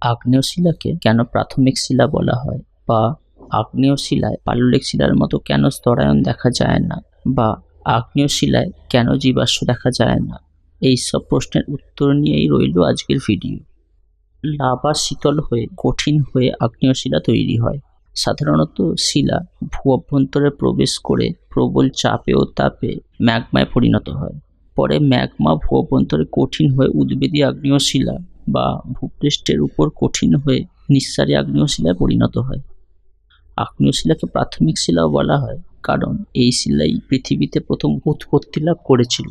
আগ্নেয় শিলাকে কেন প্রাথমিক শিলা বলা হয়? বা আগ্নেয় শিলায় পাললিক শিলার মতো কেন স্তরায়ন দেখা যায় না? বা আগ্নেয় শিলায় কেন জীবাশ্ম দেখা যায় না? এই সব প্রশ্নের উত্তর নিয়েই রইল আজকের ভিডিও। লাভা শীতল হয়ে, কঠিন হয়ে আগ্নেয় শিলা তৈরি হয়। সাধারণত শিলা ভূ অভ্যন্তরে প্রবেশ করে প্রবল চাপে ও তাপে ম্যাগমায় পরিণত হয়। পরে ম্যাগমা ভূ অভ্যন্তরে কঠিন হয়ে উদ্বেদী আগ্নেয় শিলা বা ভূপৃষ্ঠের উপর কঠিন হয়ে নিঃসারী আগ্নেয় শিলায় পরিণত হয়। আগ্নেয় শিলাকে প্রাথমিক শিলাও বলা হয়, কারণ এই শিলাই পৃথিবীতে প্রথম উৎপত্তি লাভ করেছিল।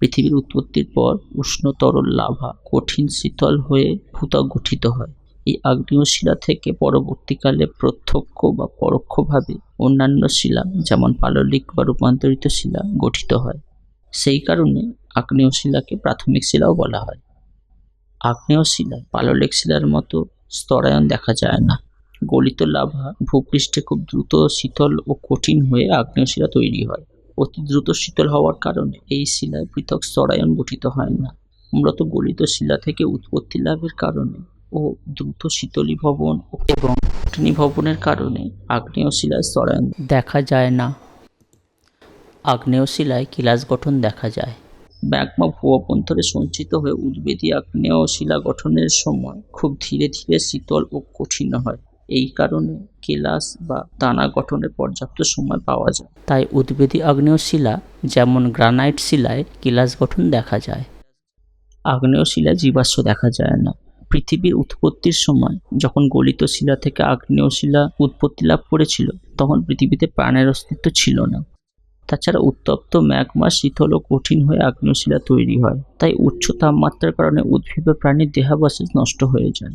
পৃথিবীর উৎপত্তির পর উষ্ণ তরল লাভা কঠিন শীতল হয়ে ভূত্বক গঠিত হয়। এই আগ্নেয় শিলা থেকে পরবর্তীকালে প্রত্যক্ষ বা পরোক্ষভাবে অন্যান্য শিলা, যেমন পাললিক বা রূপান্তরিত শিলা, গঠিত হয়। সেই কারণে আগ্নেয় শিলাকে প্রাথমিক শিলাও বলা হয়। আগ্নেয় শিলায়, পাললিক শিলার মতো স্তরায়ন দেখা যায় না। গলিত লাভা ভূপৃষ্ঠে খুব দ্রুত শীতল ও কঠিন হয়ে আগ্নেয় শিলা তৈরি হয়। অতি দ্রুত শীতল হওয়ার কারণে এই শিলায় পৃথক স্তরায়ন গঠিত হয় না। মূলত গলিত শিলা থেকে উৎপত্তি লাভের কারণে ও দ্রুত শীতলীভবন এবং ভবনের কারণে আগ্নেয় শিলায় স্তরায়ন দেখা যায় না। আগ্নেয় শিলায় কিলাস গঠন দেখা যায়। ম্যাগমা ভূ অভ্যন্তরে সঞ্চিত হয়ে উদ্বেদী আগ্নেয় শিলা গঠনের সময় খুব ধীরে ধীরে শীতল ও কঠিন হয়। এই কারণে কেলাস বা দানা গঠনের পর্যাপ্ত সময় পাওয়া যায়। তাই উদ্বেদী আগ্নেয় শিলা, যেমন গ্রানাইট শিলায় কেলাস গঠন দেখা যায়। আগ্নেয় শিলায় জীবাশ্ম দেখা যায় না। পৃথিবীর উৎপত্তির সময় যখন গলিত শিলা থেকে আগ্নেয় শিলা উৎপত্তি লাভ করেছিল, তখন পৃথিবীতে প্রাণের অস্তিত্ব ছিল না। তাছাড়া উত্তপ্ত ম্যাগমা শীতল ও কঠিন হয়ে আগ্নেয় শিলা তৈরি হয়। তাই উচ্চ তাপমাত্রার কারণে উদ্ভিদ বা প্রাণীর দেহাবশেষ নষ্ট হয়ে যায়।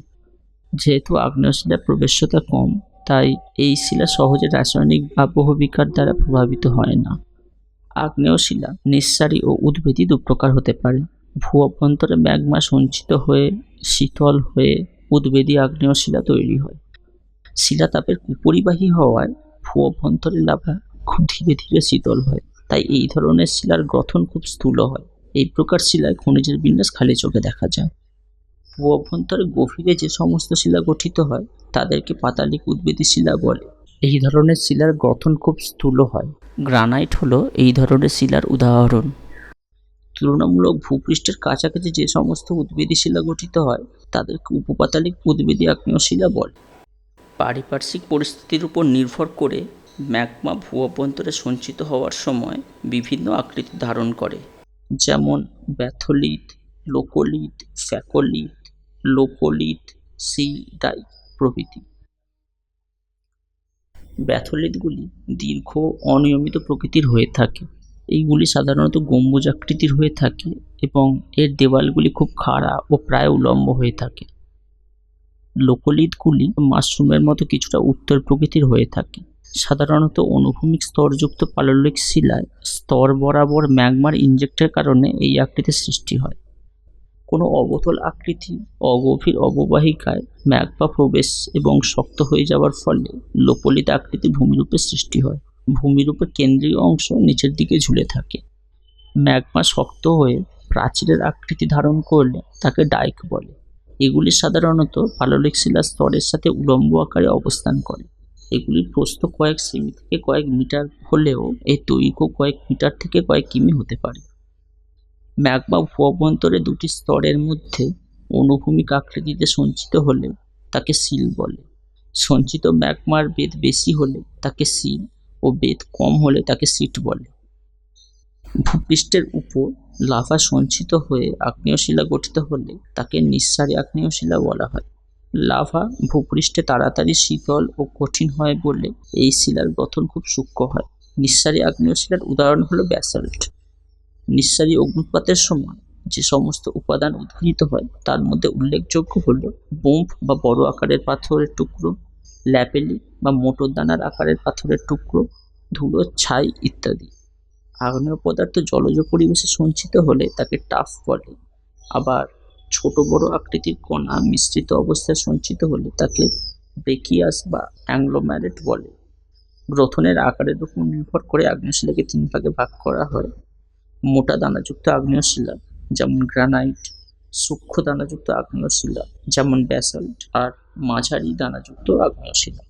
যেহেতু আগ্নেয় শিলার প্রবেশ্যতা কম, তাই এই শিলা সহজে রাসায়নিক আবহবিকার দ্বারা প্রভাবিত হয় না। আগ্নেয় শিলা নিঃসারী ও উদ্ভিদী দু প্রকার হতে পারে। ভূ অভ্যন্তরে ম্যাগমা সঞ্চিত হয়ে শীতল হয়ে উদ্বেদী আগ্নেয় শিলা তৈরি হয়। শিলা তাপের কুপরিবাহী হওয়ায় ভূ অভ্যন্তরে লাভা খুব ধীরে ধীরে শীতল হয়। তাই এই ধরনের শিলার গঠন খুব স্থূল হয়। এই প্রকার শিলায় খনিজের বিন্যাস খালি চোখে দেখা যায়। ভূ অভ্যন্তরে গভীরে যে সমস্ত শিলা গঠিত হয়, তাদেরকে পাতালিক উদ্ভিদী শিলা বলে। এই ধরনের শিলার গঠন খুব স্থূল হয়। গ্রানাইট হলো এই ধরনের শিলার উদাহরণ। তুলনামূলক ভূপৃষ্ঠের কাছাকাছি যে সমস্ত উদ্ভিদী শিলা গঠিত হয়, তাদেরকে উপপাতালিক উদ্ভিদী আগ্নেয় শিলা বলে। পারিপার্শ্বিক পরিস্থিতির উপর নির্ভর করে ম্যাগমা ভূ অভ্যন্তরে সঞ্চিত হওয়ার সময় বিভিন্ন আকৃতি ধারণ করে, যেমন ব্যাথোলিথ লোকোলিথ ফ্যাকোলিথ লোকোলিথ সিলডাই প্রভৃতি। ব্যাথোলিথগুলি দীর্ঘ অনিয়মিত প্রকৃতির হয়ে থাকে। এইগুলি সাধারণত গম্বুজ আকৃতির হয়ে থাকে এবং এর দেওয়ালগুলি খুব খাড়া ও প্রায় উলম্ব হয়ে থাকে। লোকোলিথগুলি মাশরুমের মতো কিছুটা উত্তর প্রকৃতির হয়ে থাকে। সাধারণত অনুভূমিক স্তরযুক্ত পাললিক শিলায় স্তর বরাবর ম্যাগমার ইনজেক্টের কারণে এই আকৃতির সৃষ্টি হয়। কোনো অবতল আকৃতি অগভীর অববাহিকায় ম্যাগমা প্রবেশ এবং শক্ত হয়ে যাওয়ার ফলে লোপলিত আকৃতি ভূমিরূপের সৃষ্টি হয়। ভূমিরূপের কেন্দ্রীয় অংশ নিচের দিকে ঝুলে থাকে। ম্যাগমা শক্ত হয়ে প্রাচীরের আকৃতি ধারণ করলে তাকে ডাইক বলে। এগুলি সাধারণত পাললিক শিলার স্তরের সাথে উলম্ব আকারে অবস্থান করে। এগুলির প্রস্থ কয়েক সেমি থেকে কয়েক মিটার হলেও এর দৈর্ঘ্য কয়েক মিটার থেকে কয়েক কিমি হতে পারে। ম্যাগমা ভূ অভ্যন্তরে দুটি স্তরের মধ্যে অনুভূমিক আকৃতিতে সঞ্চিত হলে তাকে সিল বলে। সঞ্চিত ম্যাগমার বেদ বেশি হলে তাকে সিল ও বেদ কম হলে তাকে সিট বলে। ভূপৃষ্ঠের উপর লাভা সঞ্চিত হয়ে আগ্নেয় শিলা গঠিত হলে তাকে নিঃসারী আগ্নেয় শিলা বলা হয়। লাভা ভূপৃষ্ঠে তাড়াতাড়ি শীতল ও কঠিন হয় বলে এই শিলার গঠন খুব সূক্ষ্ম হয়। নিঃসারী আগ্নেয় শিলার উদাহরণ হলো ব্যাসাল্ট। নিঃসারী অগ্নুৎপাতের সময় যে সমস্ত উপাদান উদ্ঘাটিত হয়, তার মধ্যে উল্লেখযোগ্য হলো বোম্ব বা বড় আকারের পাথরের টুকরো, ল্যাপেলি বা মোটর দানার আকারের পাথরের টুকরো, ধুলো, ছাই ইত্যাদি। আগ্নেয় পদার্থ জলজ পরিবেশে সঞ্চিত হলে তাকে টাফ বলে। আবার ছোট বড় আকৃতির কণা মিশ্রিত অবস্থায় সঞ্চিত হলে তাকে বেকিয়াস বা অ্যাংলোম্যারেট বলে। গ্রথনের আকারের উপর নির্ভর করে আগ্নেয়শিলাকে তিন ভাগে ভাগ করা হয়। মোটা দানাযুক্ত আগ্নেয়শিলা, যেমন গ্রানাইট, সূক্ষ্ম দানাযুক্ত আগ্নেয় শিলা যেমন ব্যাসাল্ট, আর মাঝারি দানাযুক্ত আগ্নেয় শিলা